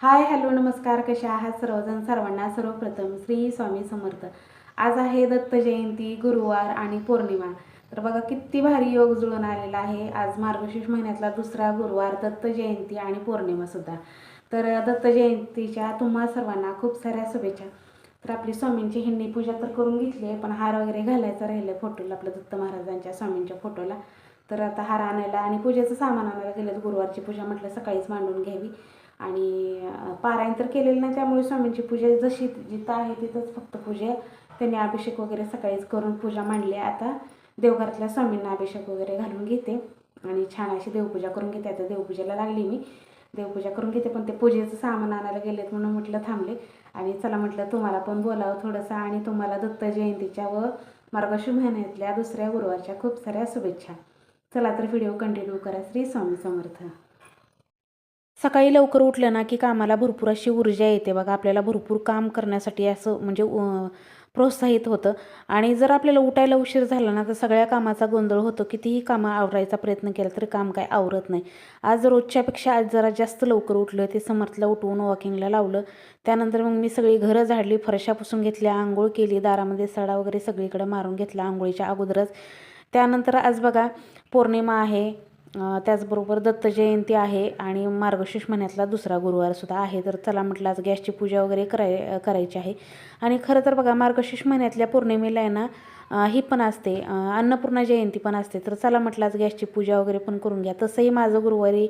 Hi hello नमस्कार कशा आहात सर्वजण? सर्वांना सर्वप्रथम श्री स्वामी समर्थ. आज आहे दत्त जयंती गुरुवार आणि पौर्णिमा. तर बघा किती भारी योग जुळून आलेला आहे. आज मार्गशीर्ष महिन्यातला दुसरा गुरुवार दत्त जयंती आणि पौर्णिमा सुद्धा. तर दत्त जयंतीच्या तुम्हा सर्वांना खूप साऱ्या शुभेच्छा. तर आपली स्वामींची हिंडी पूजा तर करून घेतली आहे पण हार वगैरे घालायचा राहिलं फोटोला आपल्या दत्त महाराजांच्या स्वामींच्या फोटोला तर आता हार आणायला आणि पूजेचं सामान आणायला गेलं गुरुवारची पूजा म्हटलं सकाळीच मांडून घ्यावी. आणि पारायण तर केलेलं नाही त्यामुळे स्वामींची पूजा जशी जिथं आहे तिथंच फक्त पूजा. त्यांनी अभिषेक वगैरे सकाळीच करून पूजा मांडली. आता देवघरातल्या स्वामींना अभिषेक वगैरे घालून घेते. आणि छान अशी देवपूजा करून घेते. आता देवपूजेला लागली मी. देवपूजा करून घेते पण ते पूजेचं सामान आणायला गेलेत म्हणून म्हटलं थांबले. आणि चला म्हटलं तुम्हाला पण बोलावं थोडंसं. आणि तुम्हाला दत्त जयंतीच्या व मार्गशी महिन्यातल्या दुसऱ्या गुरुवारच्या खूप साऱ्या शुभेच्छा. चला तर व्हिडिओ कंटिन्यू करा. श्री स्वामी समर्थ. सकाळी लवकर उठलं ना की कामाला भरपूर अशी ऊर्जा येते बघा. आपल्याला भरपूर काम करण्यासाठी असं म्हणजे प्रोत्साहित होतं. आणि जर आपल्याला उठायला उशीर झाला ना तर सगळ्या कामाचा गोंधळ होतो. कितीही कामं आवरायचा प्रयत्न केला तरी काम काय आवरत नाही. आज रोजच्यापेक्षा आज जरा जास्त लवकर उठलं ते समर्थला उठवून वॉकिंगला लावलं. त्यानंतर मग मी सगळी घरं झाडली फरशा पुसून घेतल्या आंघोळ केली दारामध्ये सडा वगैरे सगळीकडे मारून घेतला आंघोळीच्या अगोदरच. त्यानंतर आज बघा पौर्णिमा आहे. त्याचबरोबर दत्त जयंती आहे आणि मार्गशीर्ष महिन्यातला दुसरा गुरुवारसुद्धा आहे. तर चला म्हटलं आज गॅसची पूजा वगैरे कराय करायची आहे. आणि खरं तर बघा मार्गशीर्ष महिन्यातल्या पौर्णिमेला आहे ना ही पण असते. अन्नपूर्णा जयंती पण असते. तर चला म्हटलं आज गॅसची पूजा वगैरे पण करून घ्या. तसंही माझं गुरुवारी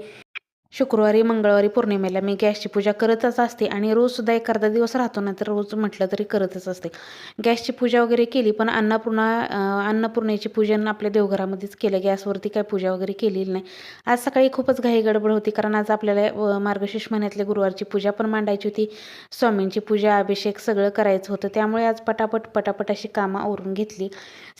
शुक्रवारी मंगळवारी पौर्णिमेला मी गॅसची पूजा करतच असते आणि रोजसुद्धा एक अर्धा दिवस राहतो ना तर रोज म्हटलं तरी करतच असते. गॅसची पूजा वगैरे केली पण अन्नपूर्णा अन्नपूर्णेची पूजन आपल्या देवघरामध्येच केलं गॅसवरती काय पूजा वगैरे केलेली नाही. आज सकाळी खूपच घाई गडबड होती कारण आज आपल्याला मार्गशीर्ष महिन्यातले गुरुवारची पूजा पण मांडायची होती. स्वामींची पूजा अभिषेक सगळं करायचं होतं. त्यामुळे आज पटापट पटापट अशी कामं आवरून घेतली.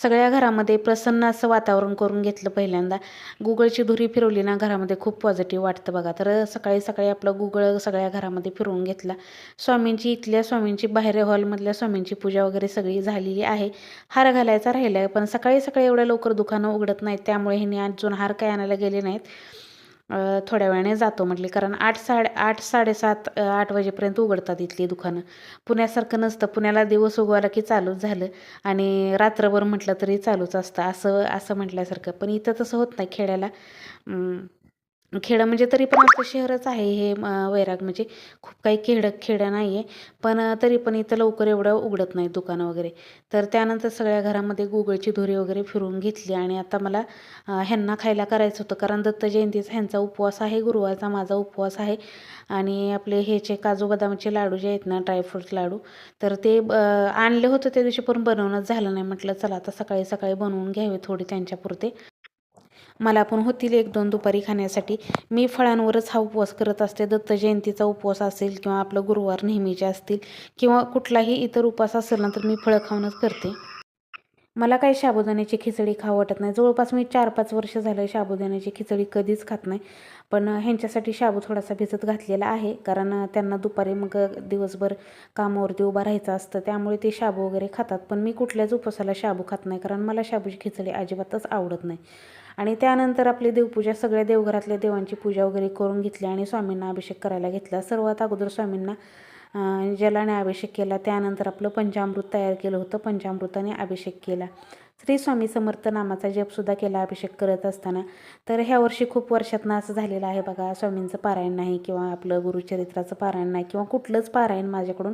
सगळ्या घरामध्ये प्रसन्न असं वातावरण करून घेतलं पहिल्यांदा. गुगलची धुरी फिरवली ना घरामध्ये खूप पॉझिटिव्ह वाटतं बघा. तर सकाळी सकाळी आपलं गुगळ सगळ्या घरामध्ये फिरवून घेतला. स्वामींची इथल्या स्वामींची बाहेर हॉलमधल्या स्वामींची पूजा वगैरे सगळी झालेली आहे. हार घालायचा राहिला आहे पण सकाळी सकाळी एवढ्या लवकर दुकानं उघडत नाहीत. त्यामुळे ह्यांनी अजून हार काय आणायला गेले नाहीत. थोड्या वेळाने जातो म्हटले. कारण आठ साडे आठ साडेसात आठ वाजेपर्यंत उघडतात इथली दुकानं. पुण्यासारखं नसतं. पुण्याला दिवस उगवायला की चालूच झालं. आणि रात्रभर म्हटलं तरी चालूच असतं. असं असं म्हटल्यासारखं. पण इथं तसं होत नाही खेड्याला. खेडं म्हणजे तरी पण आपलं शहरच आहे हे वैराग म्हणजे खूप काही खेडं खेडं नाही आहे पण तरी पण इथं लवकर एवढं उघडत नाही दुकानं वगैरे. तर त्यानंतर सगळ्या घरामध्ये गुगळची धुरी वगैरे फिरून घेतली आणि आता मला ह्यांना खायला करायचं होतं. कारण दत्त जयंतीचा ह्यांचा उपवास आहे गुरुवारचा माझा उपवास आहे. आणि आपले ह्याचे काजू बदामाचे लाडू जे आहेत ना ड्रायफ्रूट लाडू तर ते आणले होते त्या दिवशी पण बनवणंच झालं नाही. म्हटलं चला आता सकाळी सकाळी बनवून घ्यावे थोडी त्यांच्यापुरते मला पण होतील एक दोन दुपारी खाण्यासाठी. मी फळांवरच हा उपवास करत असते. दत्त जयंतीचा उपवास असेल किंवा आपलं गुरुवार नेहमीचे असतील किंवा कुठलाही इतर उपवास असेल ना तर मी फळं खाऊनच करते. मला काही साबुदाण्याची खिचडी खावं वाटत नाही. जवळपास मी चार पाच वर्ष झालं साबुदाण्याची खिचडी कधीच खात नाही. पण ह्यांच्यासाठी शाबू थोडासा भिजत घातलेला आहे. कारण त्यांना दुपारी मग दिवसभर कामावरती उभा राहायचं असतं. त्यामुळे ते शाबू वगैरे खातात. पण मी कुठल्याच उपवासाला शाबू खात नाही. कारण मला शाबूची खिचडी अजिबातच आवडत नाही. आणि त्यानंतर आपली देवपूजा सगळ्या देवघरातल्या देवांची पूजा वगैरे करून घेतली आणि स्वामींना अभिषेक करायला घेतला. सर्वात अगोदर स्वामींना जलाने अभिषेक केला त्यानंतर आपलं पंचामृत तयार केलं होतं. पंचामृताने अभिषेक केला. श्री स्वामी समर्थ नामाचा जपसुद्धा केला अभिषेक करत असताना. तर ह्या वर्षी खूप वर्षातनं असं झालेलं आहे बघा स्वामींचं पारायण नाही किंवा आपलं गुरुचरित्राचं पारायण नाही किंवा कुठलंच पारायण माझ्याकडून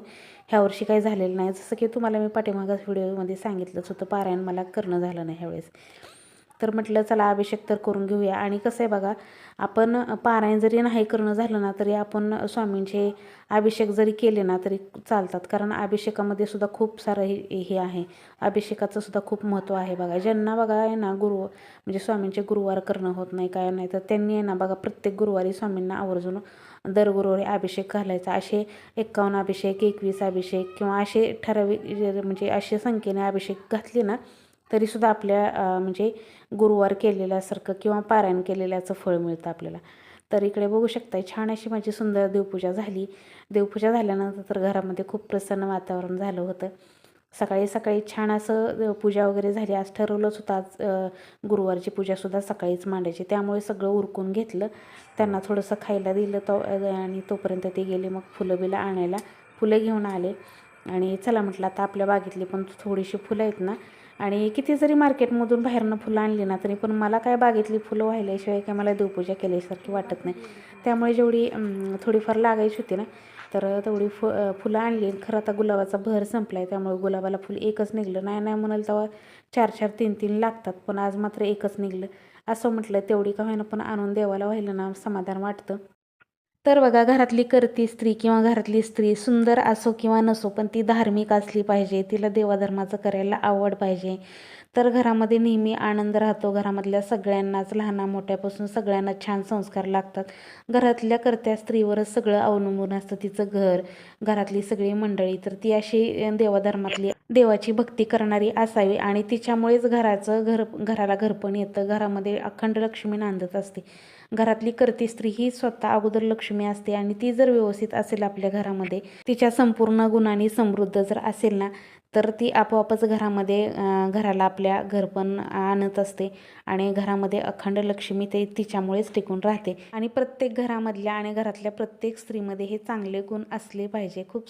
ह्या वर्षी काही झालेलं नाही. जसं की तुम्हाला मी पाठीमागच व्हिडिओमध्ये सांगितलंच होतं पारायण मला करणं झालं नाही ह्यावेळेस. तर म्हटलं चला अभिषेक तर करून घेऊया. आणि कसं आहे बघा आपण पारायण जरी नाही करणं झालं ना तरी आपण स्वामींचे अभिषेक जरी केले ना तरी चालतात. कारण अभिषेकामध्ये सुद्धा खूप सारं हे हे आहे. अभिषेकाचं सुद्धा खूप महत्त्व आहे बघा. ज्यांना बघा आहे ना गुरु म्हणजे स्वामींचे गुरुवार करणं होत नाही काय नाही तर त्यांनी आहे ना बघा प्रत्येक गुरुवारी स्वामींना आवर्जून दर गुरुवारी अभिषेक घालायचा. असे एक्कावन्न अभिषेक एकवीस अभिषेक किंवा असे ठराविक म्हणजे असे संख्येने अभिषेक घातले ना तरीसुद्धा आपल्या म्हणजे गुरुवार केलेल्यासारखं किंवा पारायण केलेल्याचं फळ मिळतं आपल्याला. तर इकडे बघू शकता छान अशी माझी सुंदर देवपूजा झाली. देवपूजा झाल्यानंतर तर घरामध्ये खूप प्रसन्न वातावरण झालं होतं. सकाळी सकाळी छान असं पूजा वगैरे झाली. आज ठरवलंच होतं आज गुरुवारची पूजासुद्धा सकाळीच मांडायची. त्यामुळे सगळं उरकून घेतलं. त्यांना थोडंसं खायला दिलं तो आणि तोपर्यंत ते गेले मग फुलं बिलं आणायला. फुलं घेऊन आले. आणि चला म्हटलं आता आपल्या बागेतली पण थोडीशी फुलं आहेत ना आणि किती जरी मार्केटमधून बाहेरनं फुलं आणली ना तरी पण मला काय बागेतली फुलं व्हायल्याशिवाय काय मला देवपूजा केल्यासारखी वाटत नाही. त्यामुळे जेवढी थोडीफार लागायची होती ना तर तेवढी फु फुलं आणली. खरं आता गुलाबाचा भर संपला आहे त्यामुळे गुलाबाला फुल एकच निघलं. नाही नाही म्हणाल तेव्हा चार चार तीन तीन लागतात पण आज मात्र एकच निघलं. असं म्हटलं तेवढी का होईना पण आणून देवाला व्हायला ना समाधान वाटतं. तर बघा घरातली करती स्त्री किंवा घरातली स्त्री सुंदर असो किंवा नसो पण ती धार्मिक असली पाहिजे तिला देवाधर्माचं करायला आवड पाहिजे. तर घरामध्ये नेहमी आनंद राहतो. घरामधल्या सगळ्यांनाच लहाना मोठ्यापासून सगळ्यांना छान संस्कार लागतात. घरातल्या करत्या स्त्रीवरच सगळं अवलंबून असतं तिचं घर घरातली सगळी मंडळी. तर ती अशी देवाधर्मातली देवाची भक्ती करणारी असावी आणि तिच्यामुळेच घराचं घर घराला घरपण येतं. घरामध्ये अखंड लक्ष्मी नांदत असते. घरातली करती स्त्री ही स्वतः अगोदर लक्ष्मी असते आणि ती जर व्यवस्थित असेल आपल्या घरामध्ये तिच्या संपूर्ण गुणांनी समृद्ध जर असेल ना तर ती आपोआपच घरामध्ये घराला आपल्या घरपण आणत असते आणि घरामध्ये अखंड लक्ष्मी ते तिच्यामुळेच टिकून राहते. आणि प्रत्येक घरामधल्या आणि घरातल्या प्रत्येक स्त्रीमध्ये हे चांगले गुण असले पाहिजे. खूप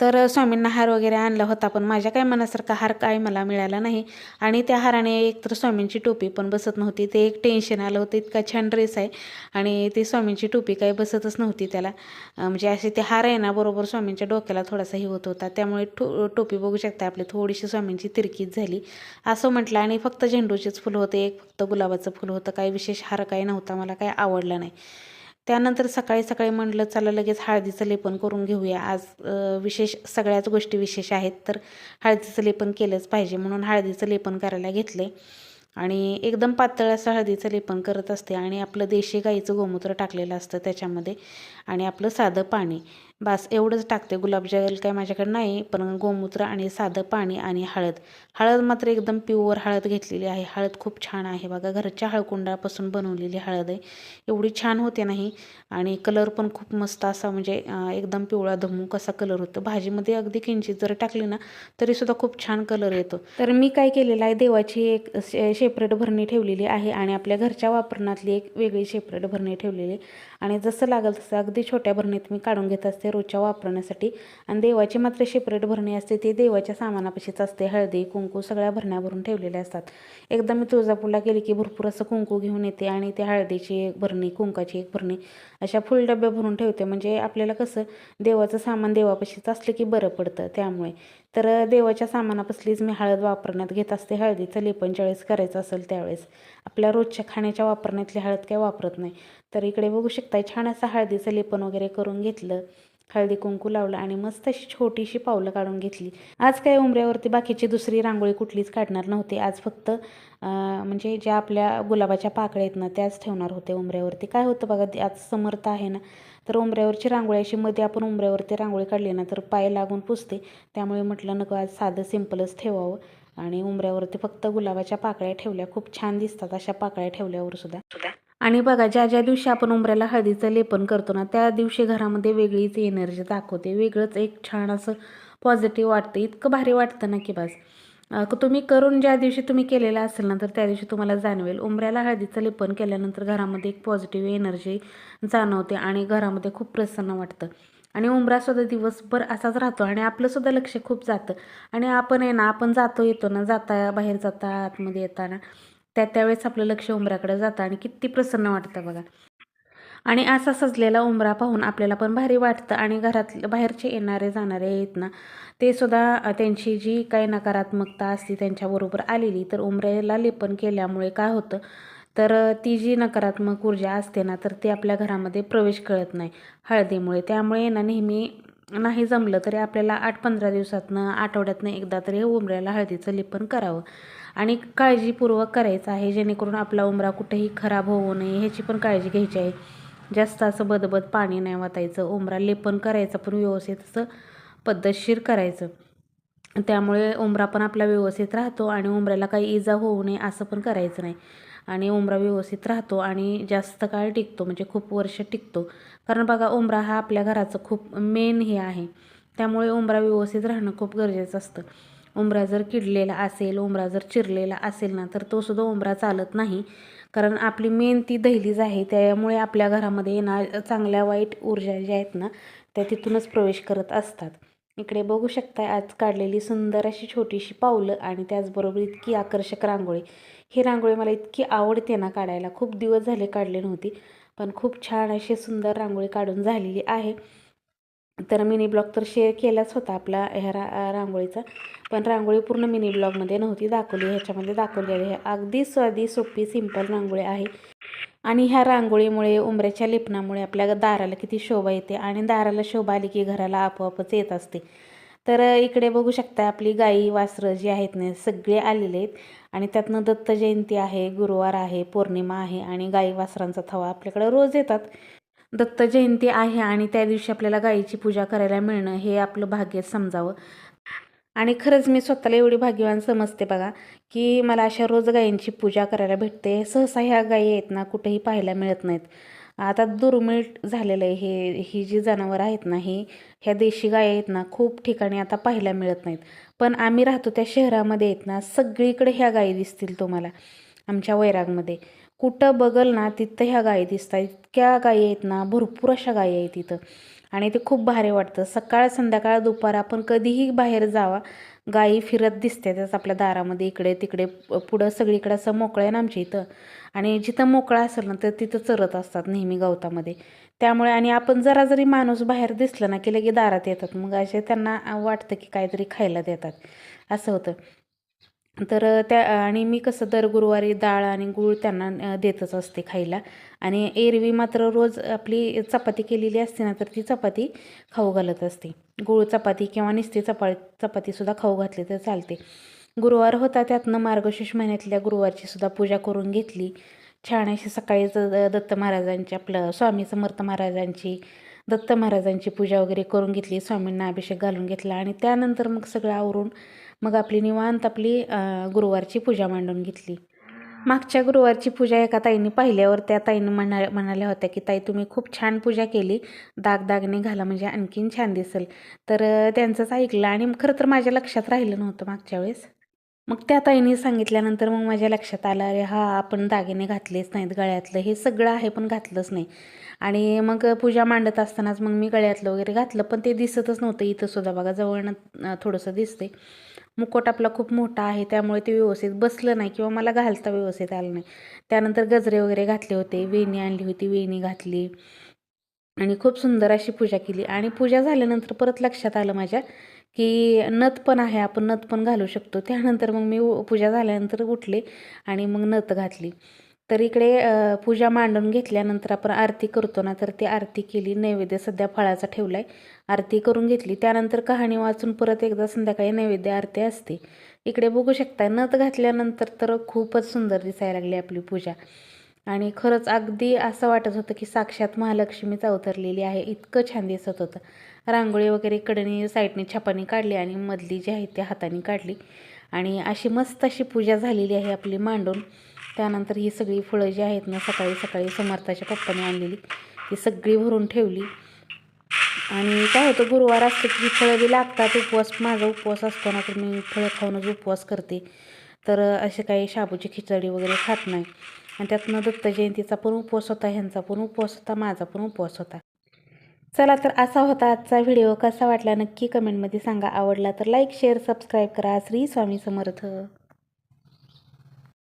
तर स्वामींना हार वगैरे आणला होता पण माझ्या काय मनासारखा हार काय मला मिळाला नाही. आणि त्या हाराने एकतर स्वामींची टोपी पण बसत नव्हती ते एक टेन्शन आलं होतं इतका छान ड्रेस आहे. आणि ती स्वामींची टोपी काही बसतच नव्हती त्याला. म्हणजे असे ते हार आहे ना बरोबर स्वामींच्या डोक्याला थोडासा हे होत होता. त्यामुळे टो टोपी बघू शकता आपली थोडीशी स्वामींची तिरकीच झाली. असं म्हटलं आणि फक्त झेंडूचेच फुलं होते एक फक्त गुलाबाचं फुलं होतं. काही विशेष हार काही नव्हता मला काही आवडला नाही. त्यानंतर सकाळी सकाळी म्हटलं चला लगेच हळदीचं लेपन करून घेऊया. आज विशेष सगळ्याच गोष्टी विशेष आहेत तर हळदीचं लेपन केलंच पाहिजे. म्हणून हळदीचं लेपन करायला घेतले. आणि एकदम पातळ असं हळदीचं लेपन करत असते आणि आपलं देशी गाईचं गोमूत्र टाकलेलं असतं त्याच्यामध्ये. आणि आपलं साधं पाणी. बास एवढंच टाकते. गुलाबजल काय माझ्याकडे नाही पण गोमूत्र आणि साधं पाणी आणि हळद. हळद मात्र एकदम प्युअर हळद घेतलेली आहे. हळद खूप छान आहे बघा. घरच्या हळकुंडापासून बनवलेली हळद आहे. एवढी छान होते नाही आणि कलर पण खूप मस्त असा म्हणजे एकदम पिवळा धमूक असा कलर होतो. भाजीमध्ये अगदी किंचित जर टाकली ना तरीसुद्धा खूप छान कलर येतो. तर मी काय केलेलं आहे देवाची एक शे शेपरेट भरणी ठेवलेली आहे आणि आपल्या घरच्या वापरण्यातली एक वेगळी शेपरेट भरणी ठेवलेली आहे. आणि जसं लागेल तसं अगदी छोट्या भरणीत मी काढून घेत असते. रोजच्या वापरण्यासाठी. आणि देवाची मात्र शेपरेट भरणी असते ती देवाच्या सामानापाशीच असते. हळदी कुंकू सगळ्या भरण्या भरून ठेवलेल्या असतात. एकदा मी तुळजापूरला गेली की भरपूर असं कुंकू घेऊन येते आणि त्या हळदीची एक भरणी कुंकाची एक भरणी अशा फुल डब्या भरून ठेवते. म्हणजे आपल्याला कसं देवाचं सामान देवापाशीच असलं की बरं पडतं त्यामुळे. तर देवाच्या सामानापासलीच मी हळद वापरण्यात घेत असते. हळदीचं लेपन ज्यावेळेस करायचं असेल त्यावेळेस. आपल्या रोजच्या खाण्याच्या वापरण्यातली हळद काय वापरत नाही. तर इकडे बघू शकताय छान असं हळदीचं लेपन वगैरे करून घेतलं. हळदी कुंकू लावलं आणि मस्त अशी छोटीशी पावलं काढून घेतली. आज काय उंबऱ्यावरती बाकीची दुसरी रांगोळी कुठलीच काढणार नव्हती. आज फक्त म्हणजे ज्या आपल्या गुलाबाच्या पाकळ्या आहेत ना त्याच ठेवणार होते उंबऱ्यावरती काय होतं बघा आज समर्थ आहे ना तर उंबऱ्यावरची रांगोळी अशी मध्ये आपण उंबऱ्यावरती रांगोळी काढली ना तर पाय लागून पुसते. त्यामुळे म्हटलं नको आज साधं सिम्पलच ठेवावं. आणि उंबऱ्यावरती फक्त गुलाबाच्या पाकळ्या ठेवल्या. खूप छान दिसतात अशा पाकळ्या ठेवल्यावर सुद्धा. आणि बघा ज्या ज्या दिवशी आपण उंबऱ्याला हळदीचं लेपन करतो ना त्या दिवशी घरामध्ये वेगळीच एनर्जी दाखवते. वेगळंच एक छान असं पॉझिटिव्ह वाटतं. इतकं भारी वाटतं ना की बस. तुम्ही करून ज्या दिवशी तुम्ही केलेलं असेल ना तर त्या दिवशी तुम्हाला जाणवेल. उंबऱ्याला हळदीचं लेपन केल्यानंतर घरामध्ये एक पॉझिटिव्ह एनर्जी जाणवते आणि घरामध्ये खूप प्रसन्न वाटतं. आणि उंबरासुद्धा दिवसभर असाच राहतो आणि आपलंसुद्धा लक्ष खूप जातं. आणि आपण आहे ना आपण जातो येतो ना जाता बाहेर जाता आतमध्ये येताना त्या त्यावेळेस आपलं लक्ष उंबऱ्याकडे जातं आणि किती प्रसन्न वाटतं बघा. आणि असा सजलेला उंबरा पाहून आपल्याला पण भारी वाटतं आणि घरात बाहेरचे येणारे जाणारे आहेत ना ते सुद्धा त्यांची जी काही नकारात्मकता असते त्यांच्याबरोबर आलेली तर उंबऱ्याला लेपन केल्यामुळे काय होतं? तर ती जी नकारात्मक ऊर्जा असते ना तर ती आपल्या घरामध्ये प्रवेश कळत नाही हळदीमुळे. त्यामुळे ना नेहमी नाही जमलं तरी आपल्याला आठ पंधरा दिवसातनं आठवड्यातनं एकदा तरी उंबऱ्याला हळदीचं लेपन करावं. आणि काळजीपूर्वक करायचं आहे जेणेकरून आपला उंबरा कुठेही खराब होऊ नये ह्याची पण काळजी घ्यायची आहे. जास्त असं बदबद पाणी नाही वाटायचं उंबरा लेपन करायचं पण व्यवस्थित असं पद्धतशीर करायचं. त्यामुळे उंबरा पण आपला व्यवस्थित राहतो आणि उंबऱ्याला काही इजा होऊ नये असं पण करायचं नाही. आणि उंबरा व्यवस्थित राहतो आणि जास्त काळ टिकतो म्हणजे खूप वर्ष टिकतो. कारण बघा उंबरा हा आपल्या घराचं खूप मेन हे आहे. त्यामुळे उंबरा व्यवस्थित राहणं खूप गरजेचं असतं. उंबरा जर किडलेला असेल उंबरा जर चिरलेला असेल ना तर तो सुद्धा उंबरा चालत नाही. कारण आपली मेन ती दहलीज आहे त्यामुळे आपल्या घरामध्ये येणार चांगल्या वाईट ऊर्जा ज्या आहेत ना त्या तिथूनच प्रवेश करत असतात. इकडे बघू शकता आज काढलेली सुंदर अशी छोटीशी पावलं आणि त्याचबरोबर इतकी आकर्षक रांगोळी. ही रांगोळी मला इतकी आवडते ना काढायला. खूप दिवस झाले काढले नव्हती पण खूप छान अशी सुंदर रांगोळी काढून झालेली आहे. तर मिनी ब्लॉग तर शेअर केलाच होता आपला ह्या रा रांगोळीचा. पण रांगोळी पूर्ण मिनी ब्लॉगमध्ये नव्हती दाखवली ह्याच्यामध्ये दाखवलेली आहे. अगदी साधी सोपी सिंपल रांगोळी आहे. आणि ह्या रांगोळीमुळे उंबऱ्याच्या लिपणामुळे आपल्या दाराला किती शोभा येते आणि दाराला शोभा आली की घराला आपोआपच येत असते. तर इकडे बघू शकता आपली गाई वासरं जी आहेत ना सगळे आलेले आहेत. आणि त्यातनं दत्त जयंती आहे गुरुवार आहे पौर्णिमा आहे आणि गाई वासरांचा थवा आपल्याकडे रोज येतात. दत्त जयंती आहे आणि त्या दिवशी आपल्याला गाईची पूजा करायला मिळणं हे आपलं भाग्य समजावं. आणि खरंच मी स्वतःला एवढी भाग्यवान समजते बघा की मला अशा रोज गायींची पूजा करायला भेटते. सहसा ह्या गायी आहेत ना कुठेही पाहायला मिळत नाहीत. आता दुर्मिळ झालेलं आहे हे ही जी जनावरं आहेत ना ही ह्या देशी गाय आहेत ना खूप ठिकाणी आता पाहायला मिळत नाहीत. पण आम्ही राहतो त्या शहरामध्ये आहेत ना सगळीकडे ह्या गायी दिसतील तुम्हाला आमच्या वैरागमध्ये. कुठं बघल ना तिथं ह्या गायी दिसतात. इतक्या गायी आहेत ना भरपूर अशा गायी आहेत तिथं आणि ते खूप भारी वाटतं. सकाळ संध्याकाळ दुपार आपण कधीही बाहेर जावा गायी फिरत दिसते त्याच आपल्या दारामध्ये इकडे तिकडे पुढं सगळीकडे असं मोकळं आहे ना आमच्या इथं. आणि जिथं मोकळं असेल ना तर तिथं चरत असतात नेहमी गवतामध्ये. त्यामुळे आणि आपण जरा जरी माणूस बाहेर दिसलं ना की लगे दारात येतात. मग असे त्यांना वाटतं की काहीतरी खायला देतात. असं होतं. तर त्या आणि मी कसं दर गुरुवारी डाळ आणि गूळ त्यांना देतच असते खायला. आणि एरवी मात्र रोज आपली चपाती केलेली असते ना तर ती चपाती खाऊ घालत असते. गूळ चपाती किंवा नुसती चपा चपातीसुद्धा खाऊ घातली तर चालते. गुरुवार होता त्यातनं मार्गशीर्ष महिन्यातल्या गुरुवारची सुद्धा पूजा करून घेतली. छान अशी सकाळीच दत्त महाराजांची आपलं स्वामी समर्थ महाराजांची दत्त महाराजांची पूजा वगैरे करून घेतली. स्वामींना अभिषेक घालून घेतला आणि त्यानंतर मग सगळं आवरून मग आपली निवांत आपली गुरुवारची पूजा मांडून घेतली. मागच्या गुरुवारची पूजा एका ताईंनी पाहिल्यावर त्या ताईंनी म्हणा म्हणाल्या होत्या की ताई तुम्ही खूप छान पूजा केली. दागदागने घाला म्हणजे आणखीन छान दिसेल. तर त्यांचंच ऐकलं आणि खरं तर माझ्या लक्षात राहिलं नव्हतं मागच्या वेळेस. मग त्या ताईंनी सांगितल्यानंतर मग माझ्या लक्षात आलं अरे हा आपण दागिने घातलेच नाहीत गळ्यातलं. हे सगळं आहे पण घातलंच नाही. आणि मग पूजा मांडत असतानाच मग मी गळ्यातलं वगैरे घातलं पण ते दिसतच नव्हतं. इथं सुद्धा बघा जवळनं थोडंसं दिसते मुकोट आपला खूप मोठा आहे त्यामुळे ते व्यवस्थित बसलं नाही किंवा मला घालता व्यवस्थित आलं नाही. त्यानंतर गजरे वगैरे घातले होते वेणी आणली होती वेणी घातली. आणि खूप सुंदर अशी पूजा केली. आणि पूजा झाल्यानंतर परत लक्षात आलं माझ्या की नथ पण आहे आपण नथ पण घालू शकतो. त्यानंतर मग मी पूजा झाल्यानंतर उठले आणि मग नथ घातली. तर इकडे पूजा मांडून घेतल्यानंतर आपण आरती करतो ना तर ती आरती केली नैवेद्य सध्या फळाचा ठेवला आहे आरती करून घेतली त्यानंतर कहाणी वाचून परत एकदा संध्याकाळी नैवेद्य आरती असते. इकडे बघू शकता नथ घातल्यानंतर तर खूपच सुंदर दिसायला लागली आपली पूजा. आणि खरंच अगदी असं वाटत होतं की साक्षात महालक्ष्मीच अवतरलेली आहे इतकं छान दिसत होतं. रांगोळी वगैरे कडनी साईडने छापानी काढली आणि मधली जी आहे ती हाताने काढली. आणि अशी मस्त अशी पूजा झालेली आहे आपली मांडून. त्यानंतर ही सगळी फळं जी आहेत ना सकाळी सकाळी समर्थाच्या पप्पाने आणलेली ती सगळी भरून ठेवली. आणि काय होतं गुरुवार असतं की फळं बी लागतात उपवास माझा उपवास असतो ना तर मी फळं खाऊनच उपवास करते. तर असे काही शाबूची खिचडी वगैरे खात नाही. आणि त्यातनं दत्त जयंतीचा पण उपवास होता ह्यांचा पण उपवास होता माझा पण उपवास होता. चला तर असा होता आजचा व्हिडिओ. कसा वाटला नक्की कमेंटमध्ये सांगा. आवडला तर लाईक शेअर सबस्क्राईब करा. श्री स्वामी समर्थ.